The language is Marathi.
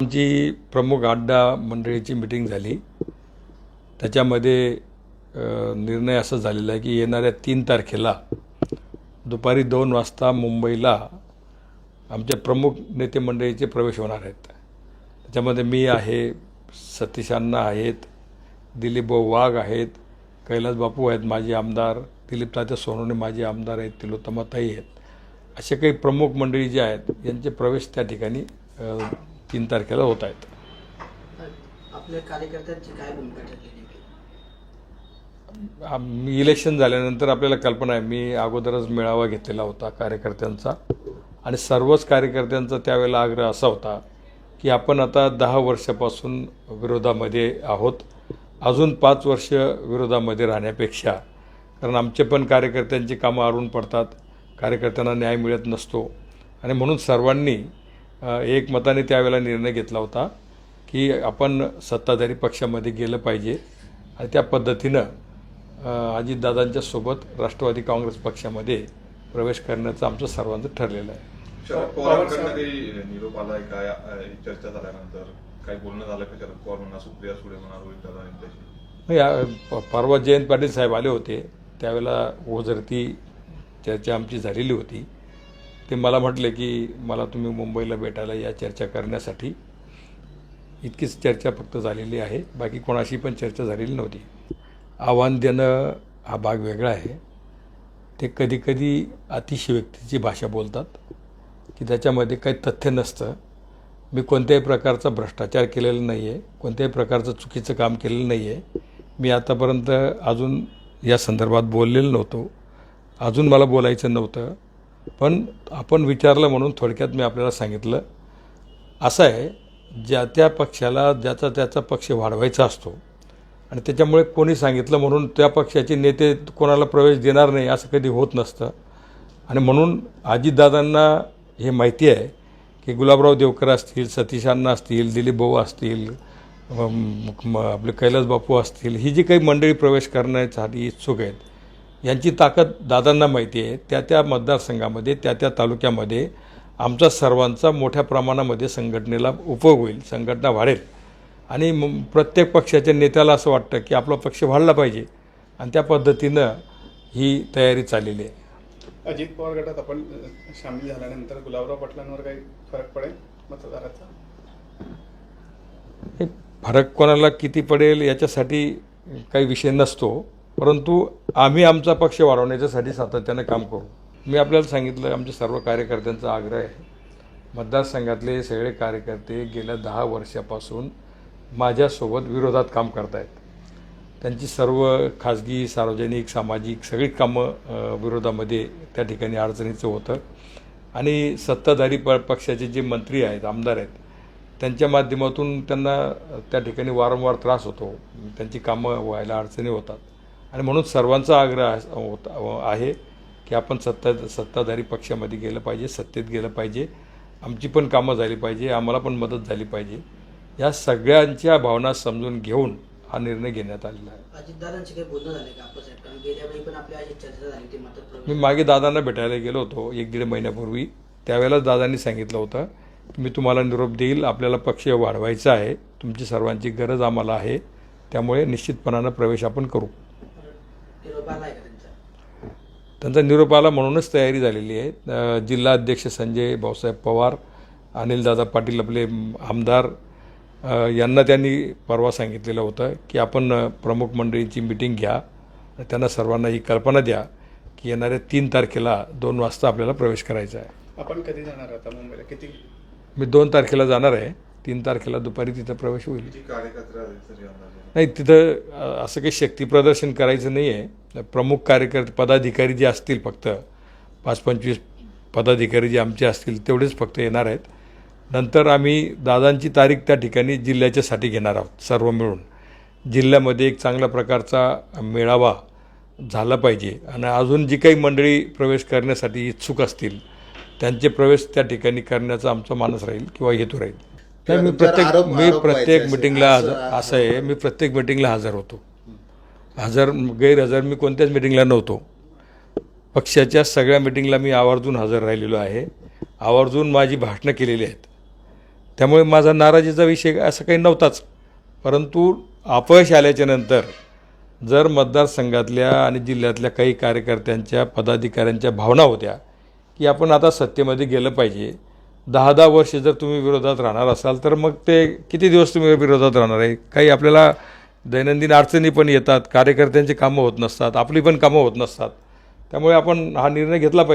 आमची प्रमुख अड्डा मंडळीची मिटिंग झाली. त्याच्यामध्ये निर्णय असा झालेला आहे की येणाऱ्या तीन तारखेला दुपारी दोन वाजता मुंबईला आमच्या प्रमुख नेते मंडळीचे प्रवेश होणार आहेत. त्याच्यामध्ये मी आहे सतीश अण्णा आहेत दिलीपभाऊ वाघ आहेत कैलास बापू आहेत माजी आमदार दिलीप तात्या सोनवणे माजी आमदार आहेत तिलोत्तमाताई आहेत. असे काही प्रमुख मंडळी जे आहेत यांचे प्रवेश त्या ठिकाणी तीन तारखेला होत आहेत. आपल्या कार्यकर्त्यांची काय भूमिका इलेक्शन झाल्यानंतर आपल्याला कल्पना आहे मी अगोदरच मेळावा घेतलेला होता कार्यकर्त्यांचा. आणि सर्वच कार्यकर्त्यांचा त्यावेळेला आग्रह असा होता की आपण आता दहा वर्षापासून विरोधामध्ये आहोत. अजून पाच वर्ष विरोधामध्ये राहण्यापेक्षा कारण आमचे पण कार्यकर्त्यांची कामं आरून पडतात कार्यकर्त्यांना न्याय मिळत नसतो. आणि म्हणून सर्वांनी अ, एकमताने त्यावेळेला निर्णय घेतला होता की आपण सत्ताधारी पक्षामध्ये गेलं पाहिजे. आणि त्या पद्धतीनं अजितदादांच्या सोबत राष्ट्रवादी काँग्रेस पक्षामध्ये प्रवेश करण्याचं आमचं सर्वांचं ठरलेलं आहे. निरोप आलाय काय अ, ही चर्चा झाल्यानंतर काही बोलणं झालं का? शरद पवार म्हणा सुप्रिया सुळे म्हणा रोहित दादा यांच्याशी परवा जयंत पाटील साहेब आले होते. त्यावेळेला ओझरती चर्चा आमची झालेली होती. ते मला म्हटले की मला तुम्ही मुंबईला भेटायला या चर्चा करण्यासाठी. इतकीच चर्चा फक्त झालेली आहे. बाकी कोणाशी पण चर्चा झालेली नव्हती. आव्हान देणं हा भाग वेगळा आहे. ते कधीकधी अतिशयोक्तीची भाषा बोलतात की त्याच्यामध्ये काही तथ्य नसतं. मी कोणत्याही प्रकारचा भ्रष्टाचार केलेला नाही आहे कोणत्याही प्रकारचं चुकीचं काम केलेलं नाही आहे मी आतापर्यंत अजून या संदर्भात बोललेलो नव्हतो. अजून मला बोलायचं नव्हतं. पण आपण विचारलं म्हणून थोडक्यात मी आपल्याला सांगितलं. असं आहे ज्या त्या पक्षाला ज्याचा त्याचा पक्ष वाढवायचा असतो आणि त्याच्यामुळे कोणी सांगितलं म्हणून त्या पक्षाचे नेते कोणाला प्रवेश देणार नाही असं कधी होत नसतं. आणि म्हणून अजितदादांना हे माहिती आहे की गुलाबराव देवकर असतील सतीशांना असतील दिलीप भाऊ असतील आपले कैलास बापू असतील ही जी काही मंडळी प्रवेश करण्यासाठी इच्छुक आहेत यांची ताकद दादांना माहिती आहे. त्या त्या मतदारसंघामध्ये त्या त्या तालुक्यामध्ये आमचा सर्वांचा मोठ्या प्रमाणामध्ये संघटनेला उपयोग होईल संघटना वाढेल. आणि प्रत्येक पक्षाच्या नेत्याला असं वाटतं की आपला पक्ष वाढला पाहिजे. आणि त्या पद्धतीनं ही तयारी चाललेली आहे. अजित पवार गटात आपण सामील झाल्यानंतर गुलाबराव पाटलांवर काही फरक पडेल मतदाराचा? हे फरक कोणाला किती पडेल याच्यासाठी काही विषय नसतो. परंतु आम्ही आमचा पक्ष वाढवण्याच्यासाठी सातत्यानं काम करू. मी आपल्याला सांगितलं आमच्या सर्व कार्यकर्त्यांचा आग्रह आहे. मतदारसंघातले सगळे कार्यकर्ते गेल्या दहा वर्षापासून माझ्यासोबत विरोधात काम करतायत. त्यांची सर्व खाजगी सार्वजनिक सामाजिक सगळी कामं विरोधामध्ये त्या ठिकाणी अडचणीचं होतं. आणि सत्ताधारी प पक्षाचे जे मंत्री आहेत आमदार आहेत त्यांच्या माध्यमातून त्यांना त्या ठिकाणी वारंवार त्रास होतो. त्यांची कामं व्हायला अडचणी होतात. आणि म्हणून सर्वांचा आग्रह आहे- होता आहे की आपण सत्ता सत्ताधारी पक्षामध्ये गेलं पाहिजे सत्तेत गेलं पाहिजे. आमची पण कामं झाली पाहिजे आम्हाला पण मदत झाली पाहिजे. या सगळ्यांच्या भावना समजून घेऊन हा निर्णय घेण्यात आलेला आहे. मी मागे दादांना भेटायला गेलो होतो एक दीड महिन्यापूर्वी. त्यावेळेला दादांनी सांगितलं होतं की मी तुम्हाला निरोप देईल आपल्याला पक्ष वाढवायचा आहे तुमची सर्वांची गरज आम्हाला आहे. त्यामुळे निश्चितपणानं प्रवेश आपण करू. त्यांचा? त्यांचा निरोप आला म्हणूनच तयारी झालेली आहे. जिल्हा अध्यक्ष संजय भाऊसाहेब पवार अनिलदादा पाटील आपले आमदार यांना त्यांनी परवा सांगितलेलं होतं की आपण प्रमुख मंडळींची मिटिंग घ्या त्यांना सर्वांना ही कल्पना द्या की येणाऱ्या तीन तारखेला दोन वाजता आपल्याला प्रवेश करायचा आहे. आपण कधी जाणार आता मुंबईला? किती? मी दोन तारखेला जाणार आहे. तीन तारखेला दुपारी तिथं प्रवेश होईल. नाही तिथं असं काही शक्तीप्रदर्शन करायचं नाही आहे प्रमुख कार्यकर्ते पदाधिकारी जे असतील फक्त पाच पंचवीस पदाधिकारी जे आमचे असतील तेवढेच फक्त येणार आहेत. नंतर आम्ही दादांची तारीख त्या ठिकाणी जिल्ह्याच्यासाठी घेणार आहोत सर्व मिळून. जिल्ह्यामध्ये एक चांगल्या प्रकारचा मेळावा झाला पाहिजे. आणि अजून जी काही मंडळी प्रवेश करण्यासाठी इच्छुक असतील त्यांचे प्रवेश त्या ठिकाणी करण्याचा आमचा मानस राहील किंवा हेतू राहील. नाही मी प्रत्येक मी प्रत्येक. मिटिंगला असं आहे मी प्रत्येक मिटिंगला हजर होतो. हजर गैरहजर मी कोणत्याच मिटिंगला नव्हतो. पक्षाच्या सगळ्या मिटिंगला मी आवर्जून हजर राहिलेलो आहे. आवर्जून माझी भाषणं केलेली आहेत. त्यामुळे माझा नाराजीचा विषय असं काही नव्हताच. परंतु अपयश आल्याच्यानंतर जर मतदारसंघातल्या आणि जिल्ह्यातल्या काही कार्यकर्त्यांच्या पदाधिकाऱ्यांच्या भावना होत्या की आपण आता सत्तेमध्ये गेलं पाहिजे दहा दहा वर्ष जर तुम्ही विरोधात राहणार असाल तर मग ते किती दिवस तुम्ही विरोधात राहणार आहे? काही आपल्याला दैनंदिन अडचणी पण येतात कार्यकर्त्यांची कामं होत नसतात आपली पण कामं होत नसतात. त्यामुळे आपण हा निर्णय घेतला पाहिजे.